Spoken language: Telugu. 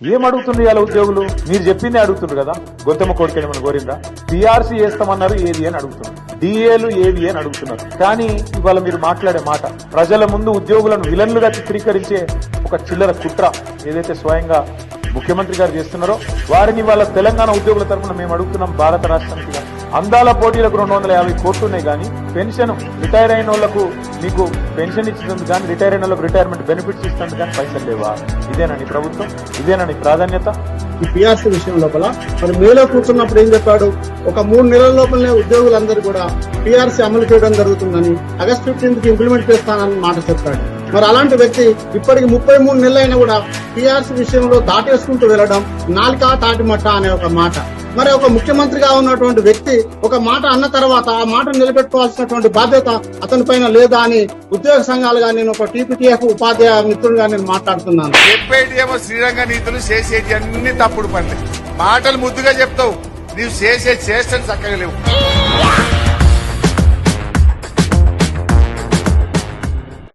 ఏం అడుగుతుంది ఇవాళ ఉద్యోగులు? మీరు చెప్పిందే అడుగుతుండ్రు కదా. గొంతెమ్మ కోరికని మనం కోరిందా పిఆర్సీ వేస్తామన్నారు ఏది అని అడుగుతున్నారు. డిఏలు ఏవి అని అడుగుతున్నారు. కానీ ఇవాళ మీరు మాట్లాడే మాట ప్రజల ముందు ఉద్యోగులను విలన్లుగా చిత్రీకరించే ఒక చిల్లర కుట్ర ఏదైతే స్వయంగా ముఖ్యమంత్రి గారు చేస్తున్నారో వారిని వాళ్ళ తెలంగాణ ఉద్యోగుల తరఫున మేము అడుగుతున్నాం భారత రాష్ట్రానికి. అందాల పోటీలకు రెండు వందల యాభై కోట్లు ఉన్నాయి కానీ పెన్షన్ రిటైర్ అయిన వాళ్ళకు మీకు పెన్షన్ ఇచ్చినందుకు కానీ రిటైర్ అయిన వాళ్ళకు రిటైర్మెంట్ బెనిఫిట్స్ ఇస్తుంది కానీ పైసలు లేవా? ఇదేనండి ప్రభుత్వం? ఇదేనండి ప్రాధాన్యత? ఈ పిఆర్సీ విషయం లోపల మరి మేలో కూర్చున్నప్పుడు ఏం చెప్పాడు? ఒక మూడు నెలల లోపలనే ఉద్యోగులందరూ కూడా పిఆర్సీ అమలు చేయడం జరుగుతుందని ఆగస్ట్ ఫిఫ్టీన్త్కి ఇంప్లిమెంట్ చేస్తానని మాట చెప్పాడు. మరి అలాంటి వ్యక్తి ఇప్పటికి ముప్పై మూడు నెలలైనా కూడా పిఆర్సీ విషయంలో దాటేసుకుంటూ వెళ్ళడం నాలుకా తాటిమట్ట అనే ఒక మాట. మరి ఒక ముఖ్యమంత్రిగా ఉన్నటువంటి వ్యక్తి ఒక మాట అన్న తర్వాత ఆ మాట నిలబెట్టుకోవాల్సినటువంటి బాధ్యత అతని పైన లేదా అని ఉద్యోగ సంఘాలుగా నేను ఒక టీపీటీఎఫ్ ఉపాధ్యాయ మిత్రుడుగా నేను మాట్లాడుతున్నాను. చెప్పేటి ఏమో శ్రీరంగ నీతులు చేసేది అన్ని తప్పుడు పనులే. మాటలు ముద్దుగా చెప్తావు. నీవు చేసే చేష్టలు చక్కగా లేవు.